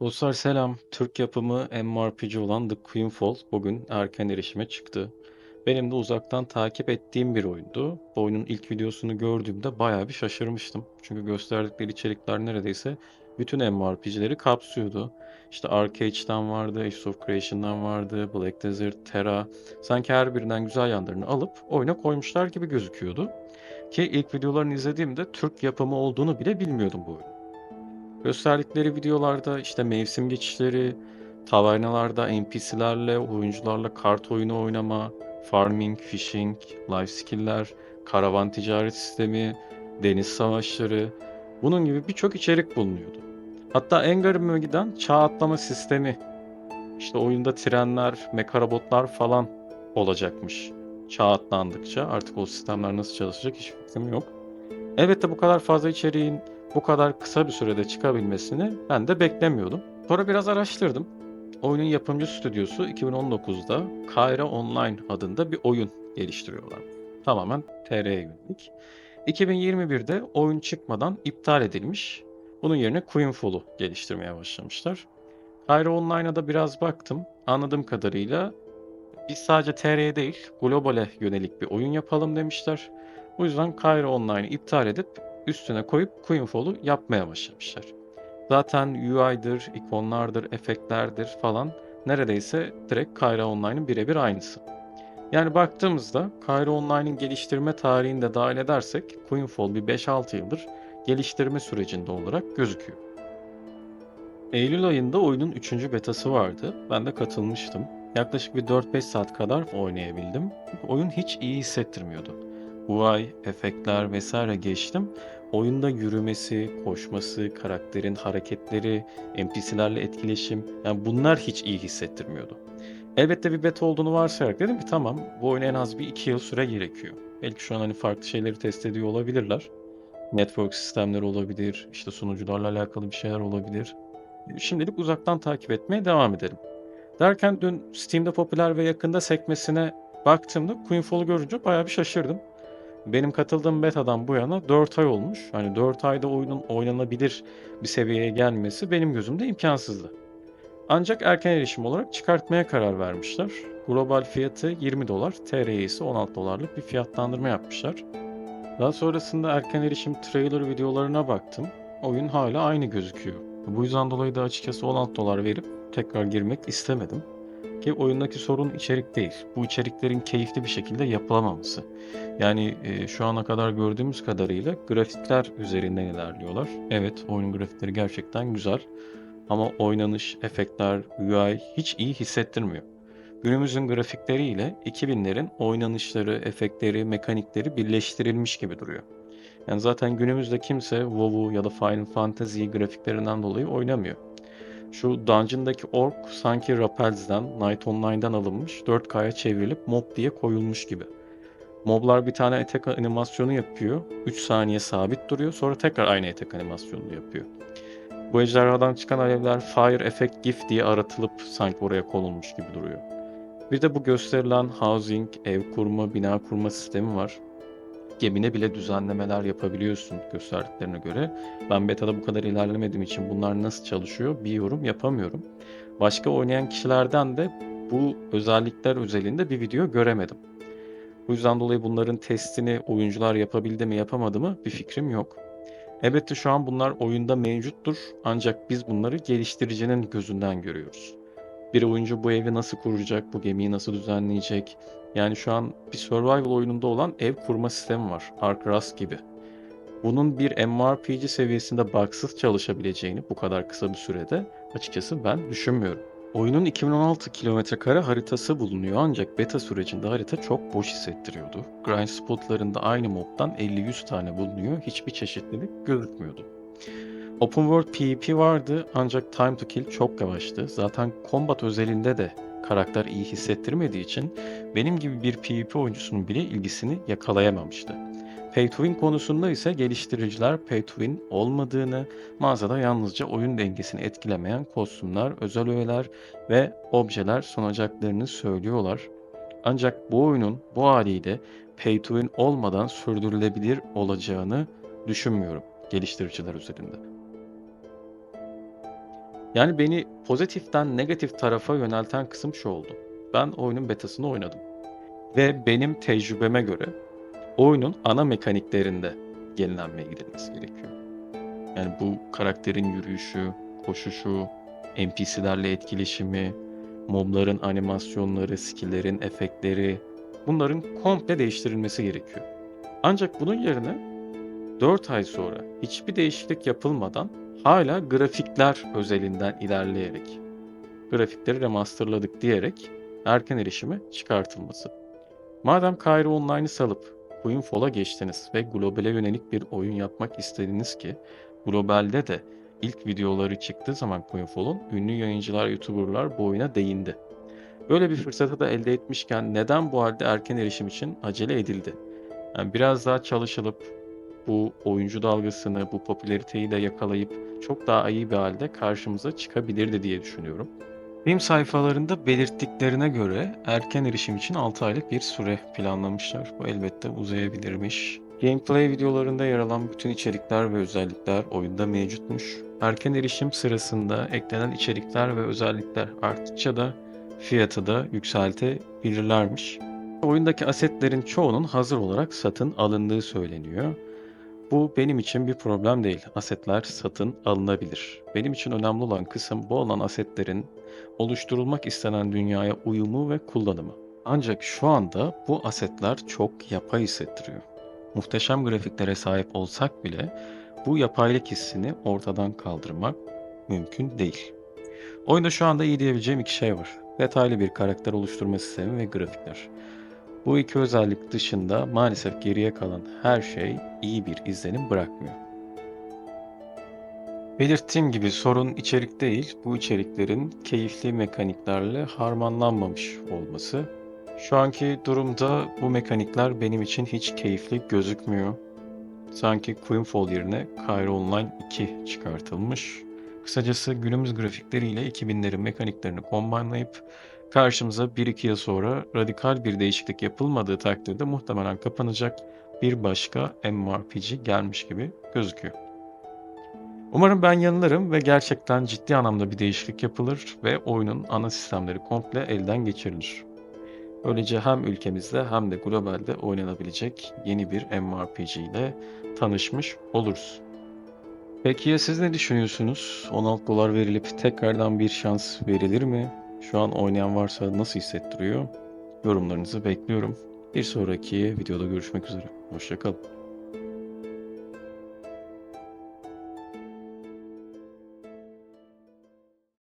Dostlar selam. Türk yapımı MMORPG olan The Queenfall bugün erken erişime çıktı. Benim de uzaktan takip ettiğim bir oyundu. Bu oyunun ilk videosunu gördüğümde bayağı bir şaşırmıştım. Çünkü gösterdikleri içerikler neredeyse bütün MMORPG'leri kapsıyordu. İşte Arcade'den vardı, Age of Creation'dan vardı, Black Desert, Terra. Sanki her birinden güzel yanlarını alıp oyuna koymuşlar gibi gözüküyordu. Ki ilk videolarını izlediğimde Türk yapımı olduğunu bile bilmiyordum bu oyunun. Gösterdikleri videolarda işte mevsim geçişleri, tavernalarda NPC'lerle, oyuncularla kart oyunu oynama, farming, fishing, life skill'ler, karavan ticaret sistemi, deniz savaşları, bunun gibi birçok içerik bulunuyordu. Hatta en garibime giden çağ atlama sistemi, işte oyunda trenler, mekarobotlar falan olacakmış. Çağ atlandıkça artık o sistemler nasıl çalışacak hiç fikrim yok. Elbette bu kadar fazla içeriğin bu kadar kısa bir sürede çıkabilmesini ben de beklemiyordum. Sonra biraz araştırdım. Oyunun yapımcı stüdyosu 2019'da Kayra Online adında bir oyun geliştiriyorlar. Tamamen TR'ye yönelik. 2021'de oyun çıkmadan iptal edilmiş. Bunun yerine Queenfall'u geliştirmeye başlamışlar. Kayra Online'a da biraz baktım. Anladığım kadarıyla biz sadece TR'ye değil, globale yönelik bir oyun yapalım demişler. Bu yüzden Kayra Online'ı iptal edip üstüne koyup Queenfall'u yapmaya başlamışlar. Zaten UI'dır, ikonlardır, efektlerdir falan neredeyse direkt Kayra Online'ın birebir aynısı. Yani baktığımızda Kayra Online'ın geliştirme tarihini de dahil edersek Queenfall bir 5-6 yıldır geliştirme sürecinde olarak gözüküyor. Eylül ayında oyunun 3. betası vardı. Ben de katılmıştım. Yaklaşık bir 4-5 saat kadar oynayabildim. Oyun hiç iyi hissettirmiyordu. UI, efektler vesaire geçtim. Oyunda yürümesi, koşması, karakterin hareketleri, NPC'lerle etkileşim yani bunlar hiç iyi hissettirmiyordu. Elbette bir beta olduğunu varsayarak dedim ki tamam bu oyuna en az bir 2 yıl süre gerekiyor. Belki şu an hani farklı şeyleri test ediyor olabilirler. Network sistemleri olabilir, işte sunucularla alakalı bir şeyler olabilir. Şimdilik uzaktan takip etmeye devam edelim. Derken dün Steam'de popüler ve yakında sekmesine baktığımda Queenfall'u görünce bayağı bir şaşırdım. Benim katıldığım beta'dan bu yana 4 ay olmuş. Hani 4 ayda oyunun oynanabilir bir seviyeye gelmesi benim gözümde imkansızdı. Ancak erken erişim olarak çıkartmaya karar vermişler. Global fiyatı 20 dolar, TR'ye ise 16 dolarlık bir fiyatlandırma yapmışlar. Daha sonrasında erken erişim trailer videolarına baktım. Oyun hala aynı gözüküyor. Bu yüzden dolayı da açıkçası 16 dolar verip tekrar girmek istemedim. Ki oyundaki sorun içerik değil. Bu içeriklerin keyifli bir şekilde yapılamaması. Yani e, şu ana kadar gördüğümüz kadarıyla grafikler üzerinden ilerliyorlar. Evet oyunun grafikleri gerçekten güzel. Ama oynanış, efektler, UI hiç iyi hissettirmiyor. Günümüzün grafikleriyle 2000'lerin oynanışları, efektleri, mekanikleri birleştirilmiş gibi duruyor. Yani zaten günümüzde kimse WoW'u ya da Final Fantasy grafiklerinden dolayı oynamıyor. Şu Dungeon'daki ork sanki Rappels'den, Night Online'dan alınmış, 4K'ya çevrilip mob diye koyulmuş gibi. Moblar bir tane etek animasyonu yapıyor. 3 saniye sabit duruyor. Sonra tekrar aynı etek animasyonunu yapıyor. Bu ejderhadan çıkan alevler Fire Effect GIF diye aratılıp sanki oraya konulmuş gibi duruyor. Bir de bu gösterilen housing, ev kurma, bina kurma sistemi var. Gemine bile düzenlemeler yapabiliyorsun gösterdiklerine göre. Ben beta'da bu kadar ilerlemediğim için bunlar nasıl çalışıyor bir yorum yapamıyorum. Başka oynayan kişilerden de bu özellikler özelinde bir video göremedim. Bu yüzden dolayı bunların testini oyuncular yapabildi mi yapamadı mı bir fikrim yok. Elbette şu an bunlar oyunda mevcuttur ancak biz bunları geliştiricinin gözünden görüyoruz. Bir oyuncu bu evi nasıl kuracak, bu gemiyi nasıl düzenleyecek? Yani şu an bir survival oyununda olan ev kurma sistemi var. Ark Rust gibi. Bunun bir MMORPG seviyesinde bugsız çalışabileceğini bu kadar kısa bir sürede açıkçası ben düşünmüyorum. Oyunun 2016 kilometre kare haritası bulunuyor ancak beta sürecinde harita çok boş hissettiriyordu. Grind spotlarında aynı mobdan 50-100 tane bulunuyor, hiçbir çeşitlilik gözükmüyordu. Open World PvP vardı ancak Time to Kill çok yavaştı. Zaten combat özelinde de karakter iyi hissettirmediği için benim gibi bir PvP oyuncusunun bile ilgisini yakalayamamıştı. Pay to Win konusunda ise geliştiriciler Pay to Win olmadığını, mağazada yalnızca oyun dengesini etkilemeyen kostümler, özel öğeler ve objeler sunacaklarını söylüyorlar. Ancak bu oyunun bu haliyle Pay to Win olmadan sürdürülebilir olacağını düşünmüyorum geliştiriciler üzerinde. Yani beni pozitiften negatif tarafa yönelten kısım şu oldu. Ben oyunun betasını oynadım. Ve benim tecrübeme göre oyunun ana mekaniklerinde yenilenmeye gidilmesi gerekiyor. Yani bu karakterin yürüyüşü, koşuşu, NPC'lerle etkileşimi, mobların animasyonları, skill'lerin efektleri bunların komple değiştirilmesi gerekiyor. Ancak bunun yerine 4 ay sonra hiçbir değişiklik yapılmadan hala grafikler özelinden ilerleyerek grafikleri remasterladık diyerek erken erişime çıkartılması. Madem Cairo Online'ı salıp Queenfall'a geçtiniz ve globale yönelik bir oyun yapmak istediniz ki globalde de ilk videoları çıktığı zaman Queenfall'un ünlü yayıncılar, youtuberlar bu oyuna değindi. Böyle bir fırsatı da elde etmişken neden bu halde erken erişim için acele edildi? Yani biraz daha çalışılıp bu oyuncu dalgasını, bu popülariteyi de yakalayıp çok daha iyi bir halde karşımıza çıkabilirdi diye düşünüyorum. Benim sayfalarında belirttiklerine göre erken erişim için 6 aylık bir süre planlamışlar. Bu elbette uzayabilirmiş. Gameplay videolarında yer alan bütün içerikler ve özellikler oyunda mevcutmuş. Erken erişim sırasında eklenen içerikler ve özellikler arttıkça da fiyatı da yükseltebilirlermiş. Oyundaki asetlerin çoğunun hazır olarak satın alındığı söyleniyor. Bu benim için bir problem değil. Asetler satın alınabilir. Benim için önemli olan kısım bu olan asetlerin oluşturulmak istenen dünyaya uyumu ve kullanımı. Ancak şu anda bu asetler çok yapay hissettiriyor. Muhteşem grafiklere sahip olsak bile bu yapaylık hissini ortadan kaldırmak mümkün değil. Oyunda şu anda iyi diyebileceğim iki şey var. Detaylı bir karakter oluşturma sistemi ve grafikler. Bu iki özellik dışında maalesef geriye kalan her şey iyi bir izlenim bırakmıyor. Belirttiğim gibi sorun içerik değil, bu içeriklerin keyifli mekaniklerle harmanlanmamış olması. Şu anki durumda bu mekanikler benim için hiç keyifli gözükmüyor. Sanki Queenfall yerine Cairo Online 2 çıkartılmış. Kısacası günümüz grafikleriyle 2000'lerin mekaniklerini kombinlayıp karşımıza 1-2 yıl sonra radikal bir değişiklik yapılmadığı takdirde muhtemelen kapanacak bir başka MMORPG gelmiş gibi gözüküyor. Umarım ben yanılırım ve gerçekten ciddi anlamda bir değişiklik yapılır ve oyunun ana sistemleri komple elden geçirilir. Böylece hem ülkemizde hem de globalde oynanabilecek yeni bir MMORPG ile tanışmış oluruz. Peki ya siz ne düşünüyorsunuz? 16 dolar verilip tekrardan bir şans verilir mi? Şu an oynayan varsa nasıl hissettiriyor? Yorumlarınızı bekliyorum. Bir sonraki videoda görüşmek üzere. Hoşçakalın.